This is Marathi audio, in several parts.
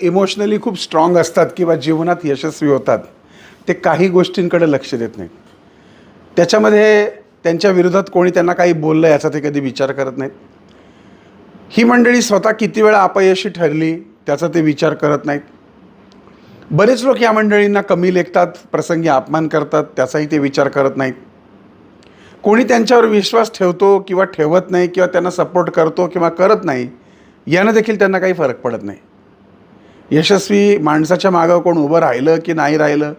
इमोशनली खूप स्ट्रॉंग असतात किंवा जीवनात यशस्वी होतात ते काही गोष्टींकडे लक्ष देत नाहीत. त्याच्यामध्ये त्यांच्या विरोधात कोणी त्यांना काही बोललं याचा ते कधी विचार करत नाहीत. ही मंडळी स्वतः किती वेळा अपयशी ठरली त्याचा ते विचार करत नाहीत. बरेच लोक या मंडळींना कमी लेखतात प्रसंगी अपमान करतात त्याचाही ते विचार करत नाहीत. कोणी त्यांच्यावर विश्वास ठेवतो किंवा ठेवत नाही किंवा त्यांना सपोर्ट करतो किंवा करत नाही यानं देखील त्यांना काही फरक पडत नाही. यशस्वी माणसाच्या मागं कोण उभं राहिलं की नाही राहिलं?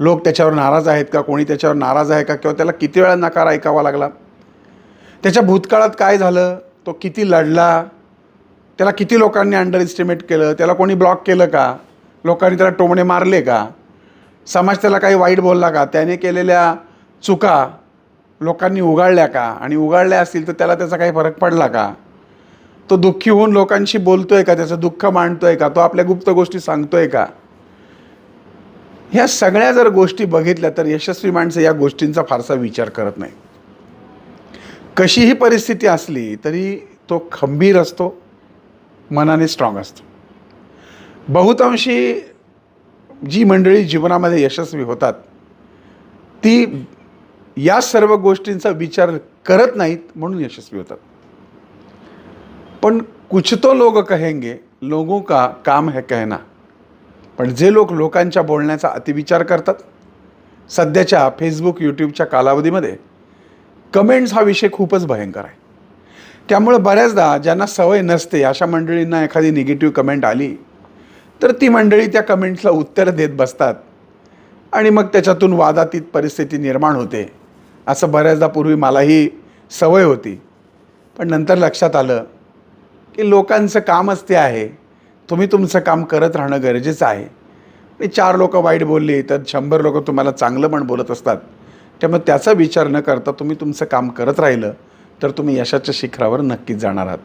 लोक त्याच्यावर नाराज आहेत का? कोणी त्याच्यावर नाराज आहे का? किंवा त्याला किती वेळा नकार ऐकावा लागला? त्याच्या भूतकाळात काय झालं? तो किती लढला? त्याला किती लोकांनी अंडर एस्टिमेट केलं? त्याला कोणी ब्लॉक केलं का? लोकांनी त्याला टोमणे मारले का? समाज त्याला काही वाईट बोलला का? त्याने केलेल्या चुका लोकांनी उगाळल्या का? आणि उगाळल्या असतील तर त्याला त्याचा काही फरक पडला का? तो दुःखी होऊन लोकांशी बोलतोय का? त्याचं दुःख मांडतोय का? तो आपल्या गुप्त गोष्टी सांगतोय का? ह्या सगळ्या जर गोष्टी बघितल्या तर यशस्वी माणसं या गोष्टींचा फारसा विचार करत नाही. कशीही परिस्थिती असली तरी तो खंबीर असतो मनाने स्ट्रॉंग असतो. बहुतांशी जी मंडळी जीवनामध्ये यशस्वी होतात ती या सर्व गोष्टींचा विचार करत नाहीत म्हणून यशस्वी होतात. पण कुछ तो लोग कहेंगे लोगों का काम है कहना। पण जे लोक लोकांच्या बोलण्याचा अतिविचार करतात सध्याच्या फेसबुक यूट्यूबच्या कालावधीमध्ये कमेंट्स हा विषय खूपच भयंकर आहे. त्यामुळे बऱ्याचदा ज्यांना सवय नसते अशा मंडळींना एखादी निगेटिव्ह कमेंट आली तर ती मंडळी त्या कमेंट्सला उत्तर देत बसतात आणि मग त्याच्यातून वादातीत परिस्थिती निर्माण होते. असं बऱ्याचदा पूर्वी मलाही सवय होती. पण नंतर लक्षात आलं की लोकांचं कामच ते आहे. तुम्ही तुमचं काम करत राहणं गरजेचं आहे. आणि चार लोक वाईट बोलली तर शंभर लोक तुम्हाला चांगलं पण बोलत असतात. त्यामुळे त्याचा विचार न करता तुम्ही तुमचं काम करत राहिलं तर तुम्ही यशाच्या शिखरावर नक्कीच जाणार आहात.